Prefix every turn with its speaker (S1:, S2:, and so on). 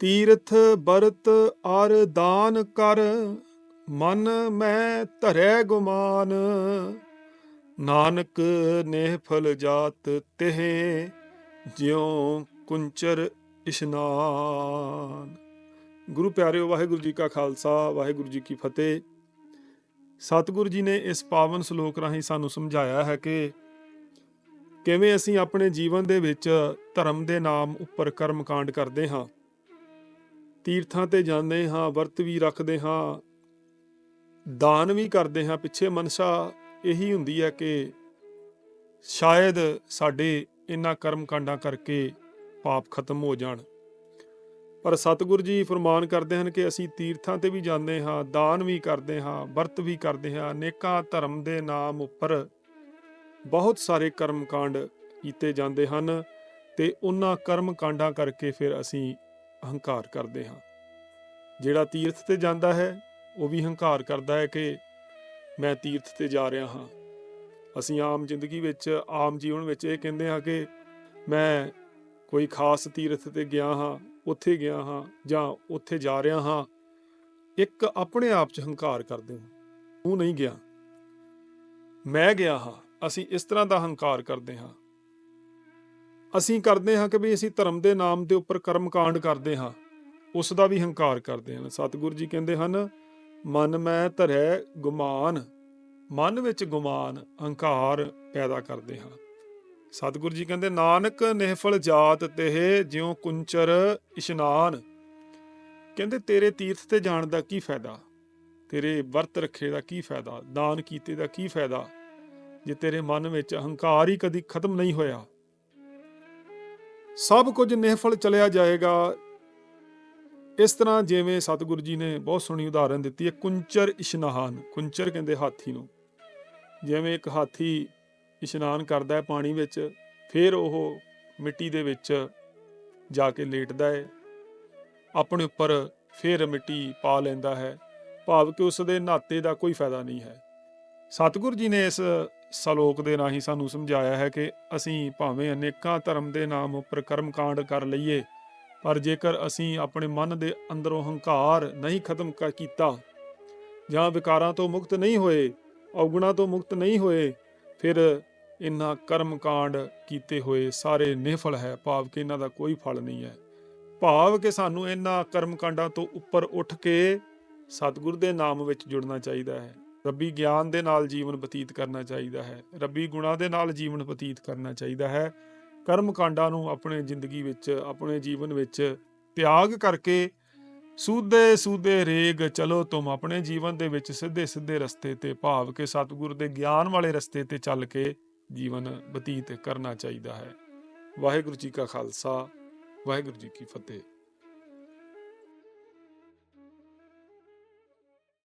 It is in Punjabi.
S1: ਤੀਰਥ ਬਰਤ ਅਰ ਦਾਨ ਕਰ, ਮਨ ਮੈਂ ਧਰੈ ਗੁਮਾਨ। ਨਾਨਕ ਨੇਹ ਫਲ ਜਾਤ ਤਿਹ, ਜਿਉ ਕੁੰਚਰ ਇਸ਼ਨਾਨ। ਗੁਰੂ ਪਿਆਰਿਓ, ਵਾਹਿਗੁਰੂ ਜੀ ਕਾ ਖਾਲਸਾ, ਵਾਹਿਗੁਰੂ ਜੀ ਕੀ ਫਤਿਹ। ਸਤਿਗੁਰੂ ਜੀ ਨੇ ਇਸ ਪਾਵਨ ਸ਼ਲੋਕ ਰਾਹੀਂ ਸਾਨੂੰ ਸਮਝਾਇਆ ਹੈ ਕਿ ਕਿਵੇਂ ਅਸੀਂ ਆਪਣੇ ਜੀਵਨ ਦੇ ਵਿੱਚ ਧਰਮ ਦੇ ਨਾਮ ਉੱਪਰ ਕਰਮ ਕਾਂਡ ਕਰਦੇ ਹਾਂ। ਤੀਰਥਾਂ ਤੇ ਜਾਂਦੇ ਹਾਂ, ਵਰਤ ਵੀ ਰੱਖਦੇ ਹਾਂ, ਦਾਨ ਵੀ ਕਰਦੇ ਹਾਂ। ਪਿੱਛੇ ਮਨਸ਼ਾ ਇਹੀ ਹੁੰਦੀ ਹੈ ਕਿ ਸ਼ਾਇਦ ਸਾਡੇ ਇਨ੍ਹਾਂ ਕਰਮਕਾਂਡਾਂ ਕਰਕੇ ਪਾਪ ਖਤਮ ਹੋ ਜਾਣ। ਪਰ ਸਤਿਗੁਰੂ ਜੀ ਫਰਮਾਨ ਕਰਦੇ ਹਨ ਕਿ ਅਸੀਂ ਤੀਰਥਾਂ ਤੇ ਵੀ ਜਾਂਦੇ ਹਾਂ, ਦਾਨ ਵੀ ਕਰਦੇ ਹਾਂ, ਵਰਤ ਵੀ ਕਰਦੇ ਹਾਂ। ਅਨੇਕਾਂ ਧਰਮ ਦੇ ਨਾਮ ਉੱਪਰ ਬਹੁਤ ਸਾਰੇ ਕਰਮ ਕਾਂਡ ਕੀਤੇ ਜਾਂਦੇ ਹਨ ਤੇ ਉਹਨਾਂ ਕਰਮ ਕਾਂਡਾਂ ਕਰਕੇ ਫਿਰ ਅਸੀਂ ਅਹੰਕਾਰ ਕਰਦੇ ਹਾਂ। ਜਿਹੜਾ ਤੀਰਥ ਤੇ ਜਾਂਦਾ ਹੈ, ਉਹ ਵੀ ਹੰਕਾਰ ਕਰਦਾ ਹੈ ਕਿ ਮੈਂ ਤੀਰਥ ਤੇ ਜਾ ਰਿਹਾ ਹਾਂ। ਅਸੀਂ ਆਮ ਜ਼ਿੰਦਗੀ ਵਿੱਚ, ਆਮ ਜੀਵਨ ਵਿੱਚ ਇਹ ਕਹਿੰਦੇ ਹਾਂ ਕਿ ਮੈਂ ਕੋਈ ਖਾਸ ਤੀਰਥ ਤੇ ਗਿਆ ਹਾਂ, ਉੱਥੇ ਗਿਆ ਹਾਂ ਜਾਂ ਉੱਥੇ ਜਾ ਰਿਹਾ ਹਾਂ, ਇੱਕ ਆਪਣੇ ਆਪ 'ਚ ਹੰਕਾਰ ਕਰਦੇ ਹਾਂ। ਤੂੰ ਨਹੀਂ ਗਿਆ। ਮੈਂ ਗਿਆ ਹਾਂ। ਅਸੀਂ ਇਸ ਤਰ੍ਹਾਂ ਦਾ ਹੰਕਾਰ ਕਰਦੇ ਹਾਂ। ਅਸੀਂ ਕਰਦੇ ਹਾਂ ਕਿ ਵੀ ਅਸੀਂ ਧਰਮ ਦੇ ਨਾਮ ਦੇ ਉੱਪਰ ਕਰਮ ਕਾਂਡ ਕਰਦੇ ਹਾਂ। ਉਸ ਦਾ ਵੀ ਹੰਕਾਰ ਕਰਦੇ ਹਨ। ਸਤਿਗੁਰੂ ਜੀ ਕਹਿੰਦੇ ਹਨ, ਮਨ ਮੈਂ ਧਰੈ ਗੁਮਾਨ, ਮਨ ਵਿੱਚ ਗੁਮਾਨ ਹੰਕਾਰ ਪੈਦਾ ਕਰਦੇ ਹਨ ਸਤਿਗੁਰੂ ਜੀ ਕਹਿੰਦੇ, ਨਾਨਕ ਨਿਹਫਲ ਜਾਤ ਤੇ ਜਿਉ ਕੁੰਚਰ ਇਸ਼ਨਾਨ। ਕਹਿੰਦੇ, ਤੇਰੇ ਤੀਰਥ ਤੇ ਜਾਣ ਦਾ ਕੀ ਫਾਇਦਾ? ਤੇਰੇ ਵਰਤ ਰੱਖੇ ਦਾ ਕੀ ਫਾਇਦਾ? ਦਾਨ ਕੀਤੇ ਦਾ ਕੀ ਫਾਇਦਾ? ਜੇ ਤੇਰੇ ਮਨ ਵਿੱਚ ਹੰਕਾਰ ਹੀ ਕਦੀ ਖਤਮ ਨਹੀਂ ਹੋਇਆ, ਸਭ ਕੁਝ ਨਿਹਫਲ ਚਲਿਆ ਜਾਏਗਾ। ਇਸ ਤਰ੍ਹਾਂ ਜਿਵੇਂ ਸਤਿਗੁਰੂ ਜੀ ਨੇ ਬਹੁਤ ਸੋਹਣੀ ਉਦਾਹਰਨ ਦਿੱਤੀ ਹੈ, ਕੁੰਚਰ ਇਸ਼ਨਾਨ। ਕੁੰਚਰ ਕਹਿੰਦੇ ਹਾਥੀ ਨੂੰ। ਜਿਵੇਂ ਇੱਕ ਹਾਥੀ ਇਸ਼ਨਾਨ ਕਰਦਾ ਹੈ ਪਾਣੀ ਵਿੱਚ, ਫਿਰ ਉਹ ਮਿੱਟੀ ਦੇ ਵਿੱਚ ਜਾ ਕੇ ਲੇਟਦਾ ਹੈ, ਆਪਣੇ ਉੱਪਰ ਫਿਰ ਮਿੱਟੀ ਪਾ ਲੈਂਦਾ ਹੈ। ਭਾਵ ਕਿ ਉਸ ਦੇ ਨਾਤੇ ਦਾ ਕੋਈ ਫਾਇਦਾ ਨਹੀਂ ਹੈ। ਸਤਿਗੁਰੂ ਜੀ ਨੇ ਇਸ ਸ਼ਲੋਕ ਦੇ ਰਾਹੀਂ ਸਾਨੂੰ ਸਮਝਾਇਆ ਹੈ ਕਿ ਅਸੀਂ ਭਾਵੇਂ ਅਨੇਕਾਂ ਧਰਮ ਦੇ ਨਾਮ ਉੱਪਰ ਕਰਮਕਾਂਡ ਕਰ ਲਈਏ ਪਰ ਜੇਕਰ ਅਸੀਂ ਆਪਣੇ ਮਨ ਦੇ ਅੰਦਰੋਂ ਹੰਕਾਰ ਨਹੀਂ ਖਤਮ ਕ- ਕੀਤਾ, ਜਾਂ ਵਿਕਾਰਾਂ ਤੋਂ ਮੁਕਤ ਨਹੀਂ ਹੋਏ, ਔਗੁਣਾ ਤੋਂ ਮੁਕਤ ਨਹੀਂ ਹੋਏ, ਫਿਰ ਇਨ੍ਹਾਂ ਕਰਮਕਾਂਡ ਕੀਤੇ ਹੋਏ ਸਾਰੇ ਨਿਫਲ ਹੈ, ਭਾਵ ਕਿ ਇਹਨਾਂ ਦਾ ਕੋਈ ਫਲ ਨਹੀਂ ਹੈ। ਭਾਵ ਕਿ ਸਾਨੂੰ ਇਹਨਾਂ ਕਰਮ ਕਾਂਡਾਂ ਤੋਂ ਉੱਪਰ ਉੱਠ ਕੇ ਸਤਿਗੁਰ ਦੇ ਨਾਮ ਵਿੱਚ ਜੁੜਨਾ ਚਾਹੀਦਾ ਹੈ। ਰੱਬੀ ਗਿਆਨ ਦੇ ਨਾਲ ਜੀਵਨ ਬਤੀਤ ਕਰਨਾ ਚਾਹੀਦਾ ਹੈ। ਰੱਬੀ ਗੁਣਾਂ ਦੇ ਨਾਲ ਜੀਵਨ ਬਤੀਤ ਕਰਨਾ ਚਾਹੀਦਾ ਹੈ। ਕਰਮ ਕਾਂਡਾਂ ਨੂੰ ਆਪਣੇ ਜ਼ਿੰਦਗੀ ਵਿੱਚ, ਆਪਣੇ ਜੀਵਨ ਵਿੱਚ ਤਿਆਗ ਕਰਕੇ ਸੂਦੇ ਸੂਦੇ ਰੇਗ, ਚਲੋ ਤੁਮ ਆਪਣੇ ਜੀਵਨ ਦੇ ਵਿੱਚ ਸਿੱਧੇ ਸਿੱਧੇ ਰਸਤੇ ਤੇ, ਭਾਵ ਕੇ ਸਤਿਗੁਰ ਦੇ ਗਿਆਨ ਵਾਲੇ ਰਸਤੇ ਤੇ ਚੱਲ ਕੇ ਜੀਵਨ ਬਤੀਤ ਕਰਨਾ ਚਾਹੀਦਾ ਹੈ। ਵਾਹਿਗੁਰੂ ਜੀ ਕਾ ਖਾਲਸਾ, ਵਾਹਿਗੁਰੂ ਜੀ ਕੀ ਫਤਿਹ।